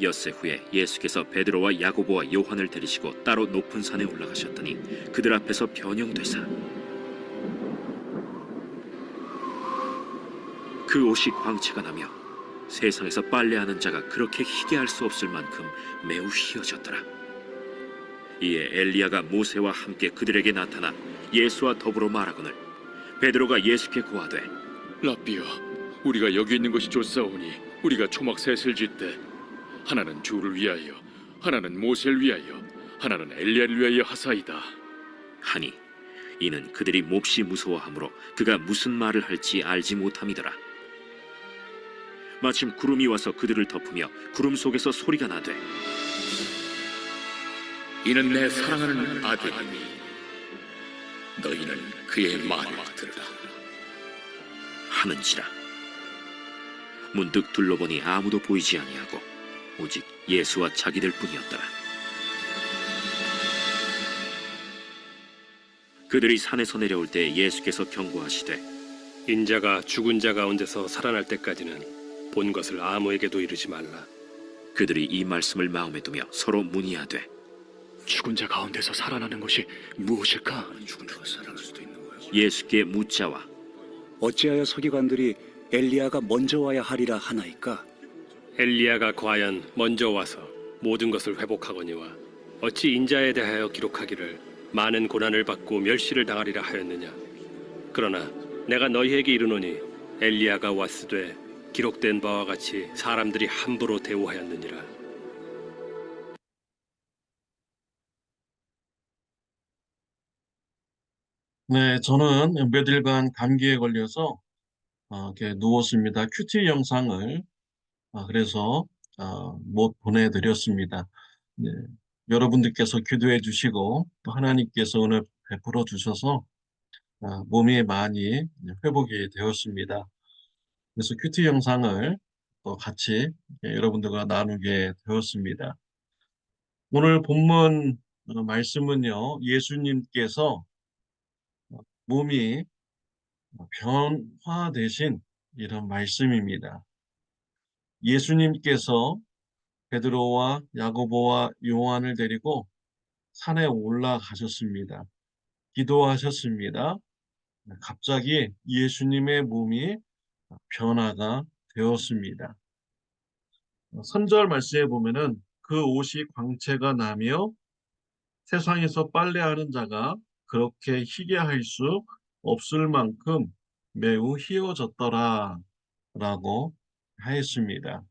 엿새 후에 예수께서 베드로와 야고보와 요한을 데리시고 따로 높은 산에 올라가셨더니 그들 앞에서 변형되사 그 옷이 광채가 나며 세상에서 빨래하는 자가 그렇게 희게 할 수 없을 만큼 매우 희어졌더라. 이에 엘리야가 모세와 함께 그들에게 나타나 예수와 더불어 말하거늘 베드로가 예수께 고하되 라비여, 우리가 여기 있는 것이 좋사오니 우리가 초막 셋을 짓되 하나는 주를 위하여, 하나는 모세를 위하여, 하나는 엘리야를 위하여 하사이다. 하니 이는 그들이 몹시 무서워하므로 그가 무슨 말을 할지 알지 못함이더라. 마침 구름이 와서 그들을 덮으며 구름 속에서 소리가 나되 이는 내 사랑하는 아들이니 너희는 그의 말을 들으라. 하는지라 문득 둘러보니 아무도 보이지 아니하고 오직 예수와 자기들 뿐이었더라. 그들이 산에서 내려올 때 예수께서 경고하시되 인자가 죽은 자 가운데서 살아날 때까지는 본 것을 아무에게도 이르지 말라. 그들이 이 말씀을 마음에 두며 서로 문의하되 죽은 자 가운데서 살아나는 것이 무엇일까? 예수께 묻자와 어찌하여 서기관들이 엘리야가 먼저 와야 하리라 하나이까? 엘리야가 과연 먼저 와서 모든 것을 회복하거니와 어찌 인자에 대하여 기록하기를 많은 고난을 받고 멸시를 당하리라 하였느냐 그러나 내가 너희에게 이르노니 엘리야가 왔으되 기록된 바와 같이 사람들이 함부로 대우하였느니라 네, 저는 며칠간 감기에 걸려서 어, 이렇게 누웠습니다. 큐티 영상을 아, 그래서 어, 못 보내드렸습니다. 네, 여러분들께서 기도해 주시고 또 하나님께서 오늘 베풀어 주셔서 아, 몸이 많이 회복이 되었습니다. 그래서 큐티 영상을 또 같이 여러분들과 나누게 되었습니다. 오늘 본문 어, 말씀은요, 예수님께서 몸이 변화 되신 이런 말씀입니다. 예수님께서 베드로와 야고보와 요한을 데리고 산에 올라가셨습니다. 기도하셨습니다. 갑자기 예수님의 몸이 변화가 되었습니다. 선절 말씀에 보면은 그 옷이 광채가 나며 세상에서 빨래하는 자가 그렇게 희게 할 수 없을 만큼 매우 희어졌더라 라고 하였습니다.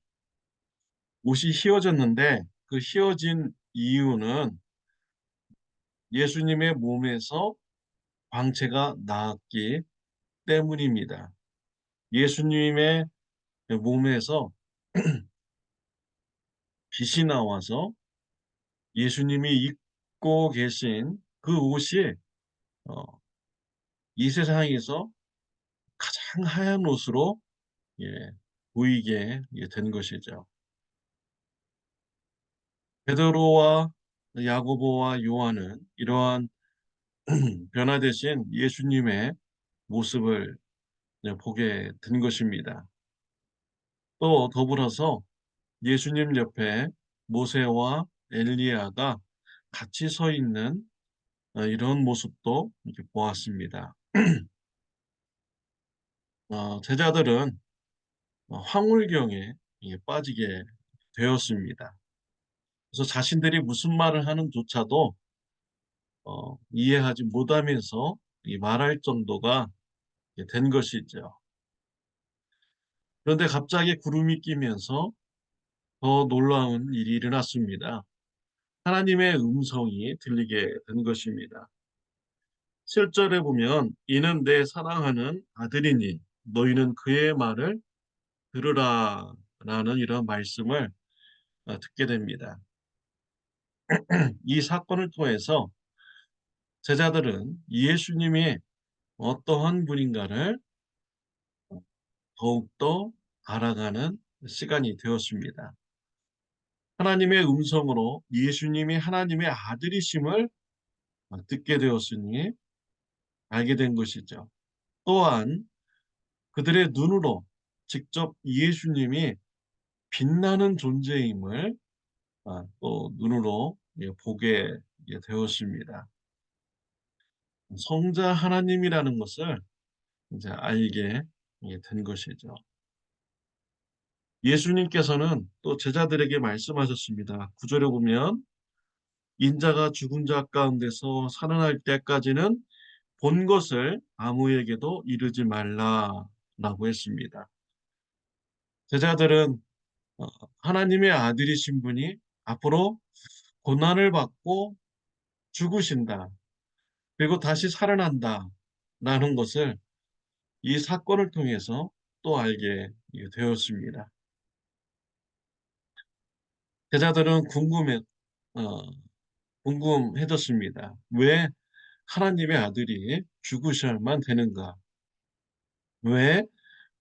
옷이 희어졌는데 그 희어진 이유는 예수님의 몸에서 광채가 나왔기 때문입니다. 예수님의 몸에서 빛이 나와서 예수님이 입고 계신 그 옷이 어, 이 세상에서 가장 하얀 옷으로 예, 보이게 예, 된 것이죠. 베드로와 야고보와 요한은 이러한 변화되신 예수님의 모습을 예, 보게 된 것입니다. 또 더불어서 예수님 옆에 모세와 엘리야가 같이 서 있는 어, 이런 모습도 보았습니다. 어, 제자들은 어, 황홀경에 이게 빠지게 되었습니다. 그래서 자신들이 무슨 말을 하는조차도 어, 이해하지 못하면서 이 말할 정도가 된 것이죠. 그런데 갑자기 구름이 끼면서 더 놀라운 일이 일어났습니다. 하나님의 음성이 들리게 된 것입니다. 7절에 보면 이는 내 사랑하는 아들이니 너희는 그의 말을 들으라 라는 이런 말씀을 어, 듣게 됩니다. 이 사건을 통해서 제자들은 예수님이 어떠한 분인가를 더욱더 알아가는 시간이 되었습니다. 하나님의 음성으로 예수님이 하나님의 아들이심을 듣게 되었으니 알게 된 것이죠. 또한 그들의 눈으로 직접 예수님이 빛나는 존재임을 아, 또 눈으로 예, 보게 예, 되었습니다. 성자 하나님이라는 것을 이제 알게 예, 된 것이죠. 예수님께서는 또 제자들에게 말씀하셨습니다. 구절에 보면 인자가 죽은 자 가운데서 살아날 때까지는 본 것을 아무에게도 이르지 말라라고 했습니다. 제자들은 어, 하나님의 아들이신 분이 앞으로 고난을 받고 죽으신다. 그리고 다시 살아난다 라는 것을 이 사건을 통해서 또 알게 되었습니다. 제자들은 궁금해, 어, 궁금해졌습니다. 왜 하나님의 아들이 죽으셔야만 되는가? 왜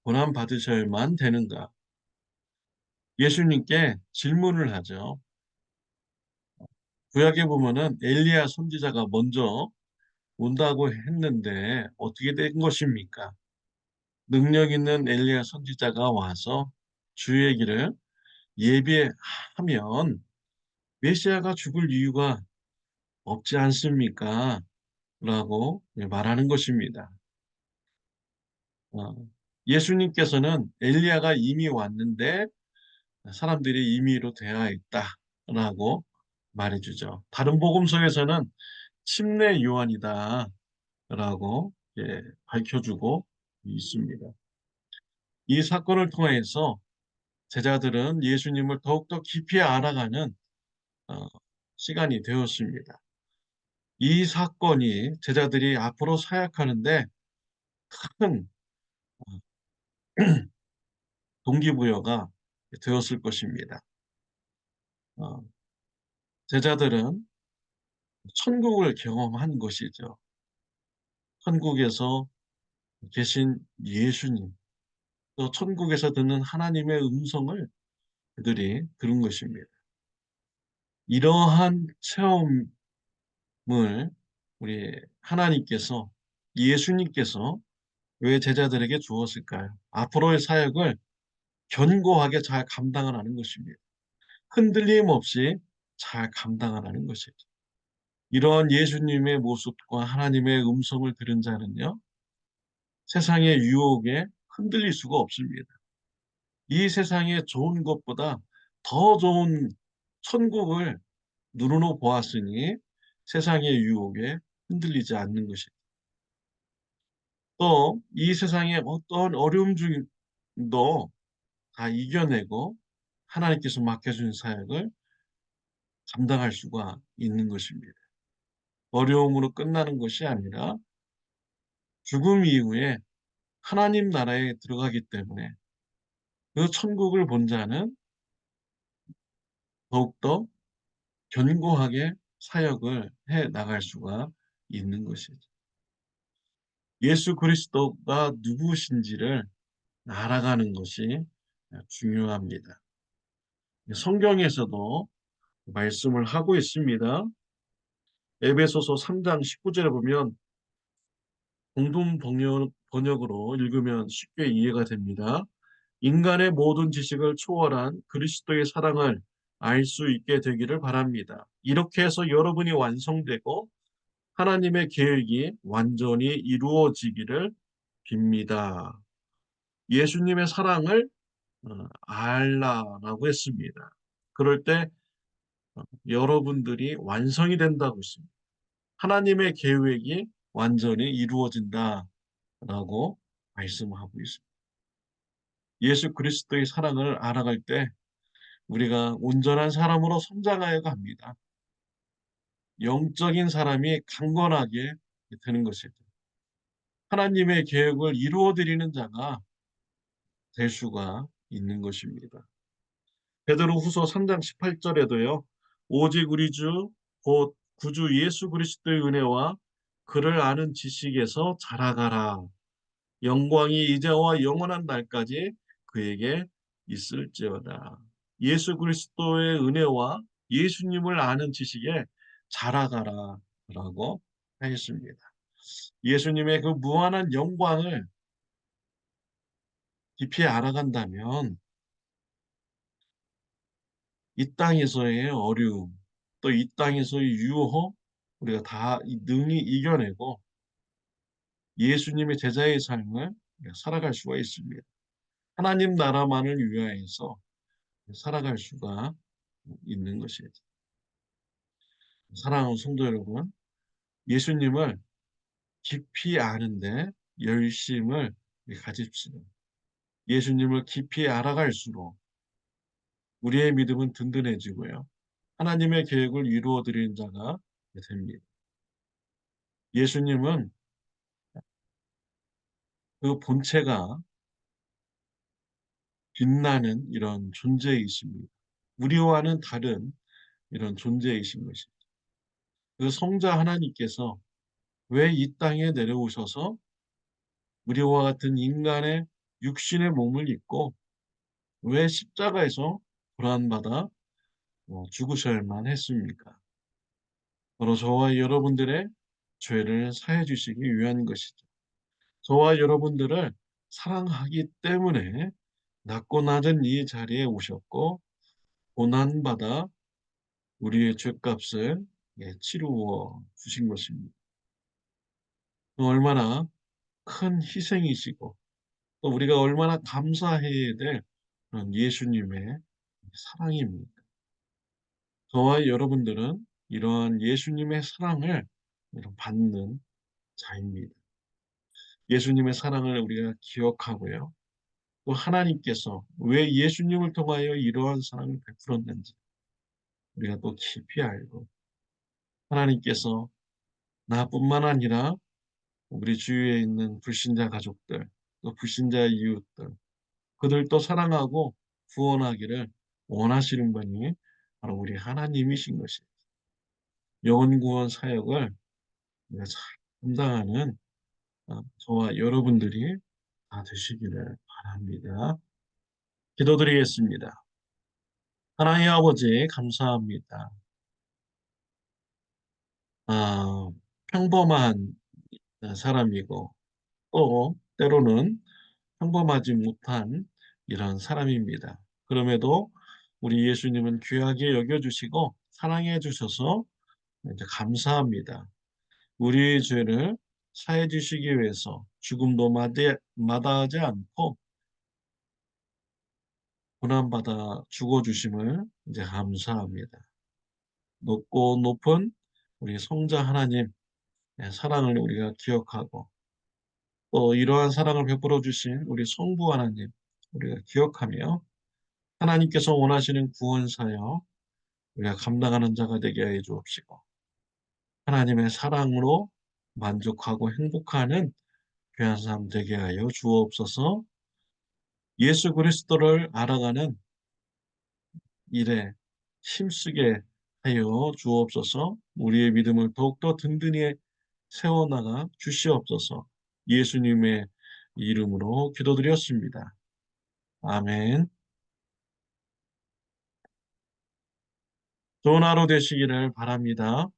고난 받으셔야만 되는가? 예수님께 질문을 하죠. 구약에 보면은 엘리야 선지자가 먼저 온다고 했는데 어떻게 된 것입니까? 능력 있는 엘리야 선지자가 와서 주의 길을 예비하면 메시아가 죽을 이유가 없지 않습니까? 라고 말하는 것입니다. 어, 예수님께서는 엘리야가 이미 왔는데 사람들이 임의로 되어 있다라고 말해주죠. 다른 복음서에서는 침례 요한이다 라고 예, 밝혀주고 있습니다. 이 사건을 통해서 제자들은 예수님을 더욱더 깊이 알아가는 어, 시간이 되었습니다. 이 사건이 제자들이 앞으로 사역하는데 큰 어, 동기부여가 되었을 것입니다. 어, 제자들은 천국을 경험한 것이죠. 천국에서 계신 예수님, 또 천국에서 듣는 하나님의 음성을 그들이 들은 것입니다. 이러한 체험을 우리 하나님께서 예수님께서 왜 제자들에게 주었을까요? 앞으로의 사역을 견고하게 잘 감당하라는 것입니다. 흔들림 없이 잘 감당하라는 것이죠. 이러한 예수님의 모습과 하나님의 음성을 들은 자는요, 세상의 유혹에 흔들릴 수가 없습니다. 이 세상에 좋은 것보다 더 좋은 천국을 눈으로 보았으니 세상의 유혹에 흔들리지 않는 것입니다. 또이 세상의 어떤 어려움 중도 다 이겨내고 하나님께서 맡겨준 사역을 감당할 수가 있는 것입니다. 어려움으로 끝나는 것이 아니라 죽음 이후에 하나님 나라에 들어가기 때문에 그 천국을 본 자는 더욱더 견고하게 사역을 해 나갈 수가 있는 것이죠. 예수 그리스도가 누구신지를 알아가는 것이 중요합니다. 성경에서도 말씀을 하고 있습니다. 에베소서 3장 19절에 보면 공동 번역, 번역으로 읽으면 쉽게 이해가 됩니다. 인간의 모든 지식을 초월한 그리스도의 사랑을 알 수 있게 되기를 바랍니다. 이렇게 해서 여러분이 완성되고 하나님의 계획이 완전히 이루어지기를 빕니다. 예수님의 사랑을 어, 알라라고 했습니다. 그럴 때 어, 여러분들이 완성이 된다고 했습니다. 하나님의 계획이 완전히 이루어진다라고 말씀하고 있습니다. 예수 그리스도의 사랑을 알아갈 때 우리가 온전한 사람으로 성장하여 갑니다. 영적인 사람이 강건하게 되는 것이죠. 하나님의 계획을 이루어 드리는 자가 될 수가 있는 것입니다. 베드로 후서 3장 18절에도요. 오직 우리 주 곧 구주 예수 그리스도의 은혜와 그를 아는 지식에서 자라가라. 영광이 이제와 영원한 날까지 그에게 있을지어다. 예수 그리스도의 은혜와 예수님을 아는 지식에 자라가라 라고 하였습니다. 예수님의 그 무한한 영광을 깊이 알아간다면 이 땅에서의 어려움, 또 이 땅에서의 유혹, 우리가 다 이- 능히 이겨내고 예수님의 제자의 삶을 살아갈 수가 있습니다. 하나님 나라만을 위하여서 살아갈 수가 있는 것이죠. 사랑하는 성도 여러분, 예수님을 깊이 아는데 열심을 가집시다. 예수님을 깊이 알아갈수록 우리의 믿음은 든든해지고요. 하나님의 계획을 이루어 드리는 자가 됩니다. 예수님은 그 본체가 빛나는 이런 존재이십니다. 우리와는 다른 이런 존재이신 것입니다. 그 성자 하나님께서 왜 이 땅에 내려오셔서 우리와 같은 인간의 육신의 몸을 입고 왜 십자가에서 고난받아 어, 죽으셔야만 했습니까? 바로 저와 여러분들의 죄를 사해 주시기 위한 것이죠. 저와 여러분들을 사랑하기 때문에 낮고 낮은 이 자리에 오셨고 고난받아 우리의 죄값을 예, 치루어 주신 것입니다. 얼마나 큰 희생이시고 또 우리가 얼마나 감사해야 될 그런 예수님의 사랑입니다. 저와 여러분들은 이러한 예수님의 사랑을 받는 자입니다. 예수님의 사랑을 우리가 기억하고요. 또 하나님께서 왜 예수님을 통하여 이러한 사랑을 베풀었는지 우리가 또 깊이 알고 하나님께서 나뿐만 아니라 우리 주위에 있는 불신자 가족들, 또 불신자 이웃들, 그들도 사랑하고 구원하기를 원하시는 분이 바로 우리 하나님이신 것입니다. 영혼 구원 사역을 감당하는 어, 저와 여러분들이 다 되시기를 바랍니다. 기도드리겠습니다. 하나님 아버지 감사합니다. 아, 평범한 사람이고 또 때로는 평범하지 못한 이런 사람입니다. 그럼에도 우리 예수님은 귀하게 여겨주시고 사랑해 주셔서 감사합니다. 우리의 죄를 사해 주시기 위해서 죽음도 마다- 마다하지 않고 고난받아 죽어주심을 이제 감사합니다. 높고 높은 우리 성자 하나님 의 사랑을 우리가 기억하고 또 이러한 사랑을 베풀어 주신 우리 성부 하나님 우리가 기억하며 하나님께서 원하시는 구원 사역 우리가 감당하는 자가 되게 해 주옵시고 하나님의 사랑으로 만족하고 행복하는 귀한 삶 되게 하여 주옵소서. 예수 그리스도를 알아가는 일에 힘쓰게 하여 주옵소서. 우리의 믿음을 더욱더 든든히 세워나가 주시옵소서 예수님의 이름으로 기도드렸습니다. 아멘. 좋은 하루 되시기를 바랍니다.